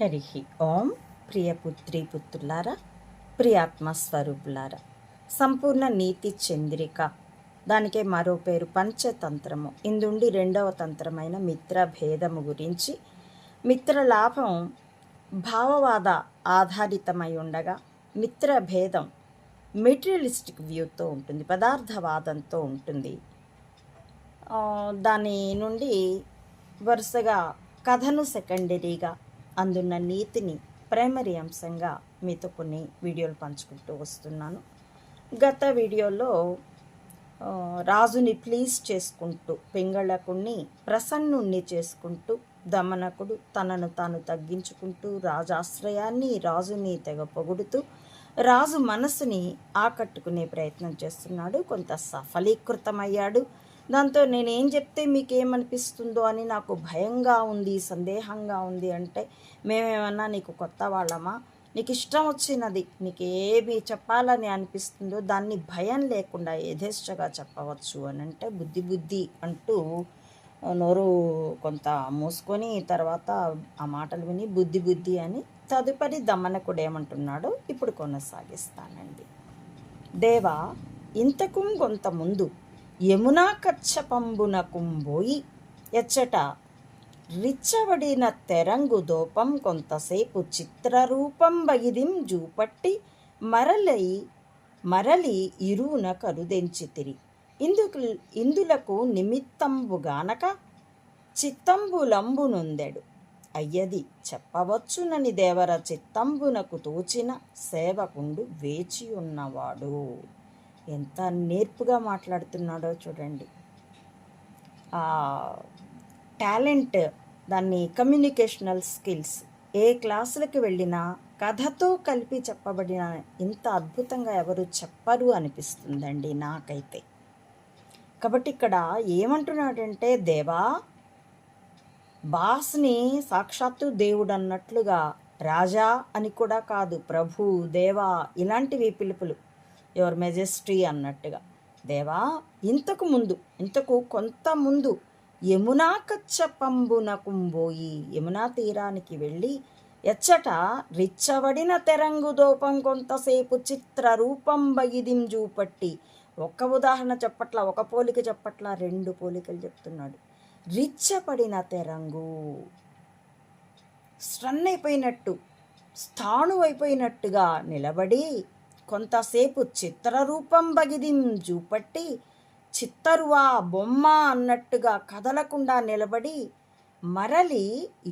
హరి ఓం ప్రియ పుత్రి పుత్రులారా ప్రియాత్మస్వరూపులారా సంపూర్ణ నీతి చంద్రిక. దానికే మరో పేరు పంచతంత్రము. ఇందుండి రెండవ తంత్రమైన మిత్ర భేదము గురించి. మిత్ర లాభం భావవాద ఆధారితమై ఉండగా మిత్ర భేదం మెటీరియలిస్టిక్ వ్యూతో ఉంటుంది పదార్థవాదంతో ఉంటుంది. దాని నుండి వరుసగా కథను సెకండరీగా అందున్న నీతిని ప్రైమరీ అంశంగా మీతో కొన్ని వీడియోలు పంచుకుంటూ వస్తున్నాను. గత వీడియోలో రాజుని ప్లీజ్ చేసుకుంటూ పింగళకుణ్ణి ప్రసన్నుణ్ణి చేసుకుంటూ దమనకుడు తనను తాను తగ్గించుకుంటూ రాజాశ్రయాన్ని రాజుని తెగ పొగుడుతూ రాజు మనసుని ఆకట్టుకునే ప్రయత్నం చేస్తున్నాడు. కొంత సఫలీకృతమయ్యాడు. దాంతో నేనేం చెప్తే మీకు ఏమనిపిస్తుందో అని నాకు భయంగా ఉంది సందేహంగా ఉంది అంటే మేమేమన్నా నీకు కొత్త వాళ్ళమా? నీకు ఇష్టం వచ్చినది నీకు ఏమి చెప్పాలని అనిపిస్తుందో దాన్ని భయం లేకుండా యథేష్టగా చెప్పవచ్చు అని అంటే బుద్ధి బుద్ధి అంటూ నోరు కొంత మూసుకొని తర్వాత ఆ మాటలు విని బుద్ధి బుద్ధి అని తదుపరి దమనకుడు ఏమంటున్నాడో ఇప్పుడు కొనసాగిస్తానండి. దేవా ఇంతకు కొంత ముందు యమునా కచ్చపంబున కుంబోయి ఎచ్చట రిచ్చబడిన తెరంగు దోపం కొంతసేపు చిత్రరూపం బగిదిం జూపట్టి మరలై మరలి ఇరువున కరుదెంచితిరి. ఇందుకు ఇందులకు నిమిత్తంబుగానక చిత్తంబులంబునొందెడు అయ్యది చెప్పవచ్చునని దేవర చిత్తంబునకు తోచిన సేవకుండు వేచి ఉన్నవాడు ఎంత నేర్పుగా మాట్లాడుతున్నాడో చూడండి. టాలెంట్ దాన్ని కమ్యూనికేషనల్ స్కిల్స్ ఏ క్లాసులకు వెళ్ళినా కథతో కలిపి చెప్పబడిన ఇంత అద్భుతంగా ఎవరు చెప్పరు అనిపిస్తుందండి నాకైతే. కాబట్టి ఇక్కడ ఏమంటున్నాడంటే దేవా బాస్ని సాక్షాత్తు దేవుడు అన్నట్లుగా రాజా అని కూడా కాదు ప్రభు దేవా ఇలాంటివి పిలుపులు. యువర్ మెజెస్ట్రీ అన్నట్టుగా. దేవా ఇంతకు ముందు ఇంతకు కొంత ముందు యమునా కచ్చపంబున కుంబోయి యమునా తీరానికి వెళ్ళి ఎచ్చట రిచ్చబడిన తెరంగు దూపం కొంతసేపు చిత్ర రూపం బగిదిం చూపట్టి ఒక్క ఉదాహరణ చెప్పట్ల ఒక పోలిక చెప్పట్ల రెండు పోలికలు చెప్తున్నాడు. రిచ్చపడిన తెరంగు. స్ట్రన్ అయిపోయినట్టు స్థాణు అయిపోయినట్టుగా నిలబడి కొంతసేపు చిత్రరూపం బగిదిం చూపట్టి చిత్తరువా బొమ్మ అన్నట్టుగా కదలకుండా నిలబడి మరలి